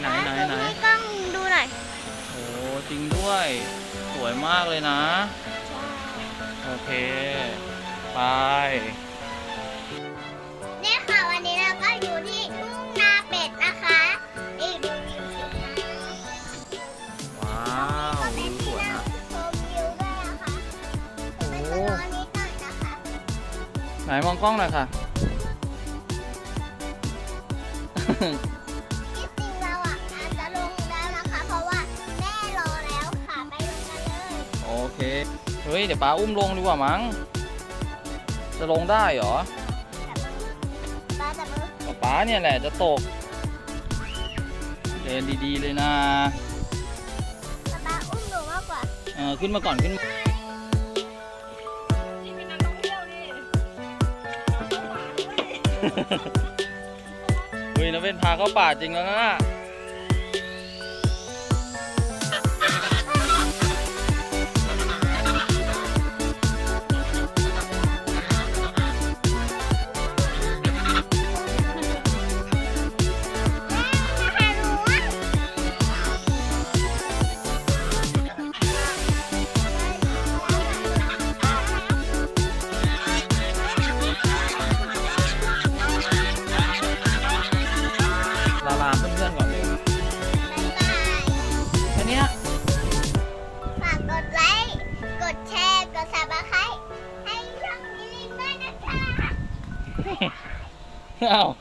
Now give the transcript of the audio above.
ไหนไหนไหนให้กล้องดูหน่อยโอ้จริงด้วย สวยมากเลยนะ โอเค ไปนี่ค่ะวันนี้เราก็อยู่ที่ทุ่งนาเป็ดนะคะอีกว้าวสวยนะคะโอ้ตอนนี้ต่อยนะคะไหนมองกล้องหน่อยค่ะ เคเฮ้ย เดี๋ยวป้าอุ้มลงดีกว่ามั้ง จะลงได้เหรอป้าจับมือป๊าป๊าเนี่ยแหละจะตก เดินดีๆเลยนะป้าป้าอุ้มหนูมากกว่าเออขึ้นมาก่อนขึ้นมานี่เป็นนักท่องเที่ยวนี่เอาหวานด้วยเฮ้ยนะเป็นพาเข้าป่าจริงแล้วนะ Ow.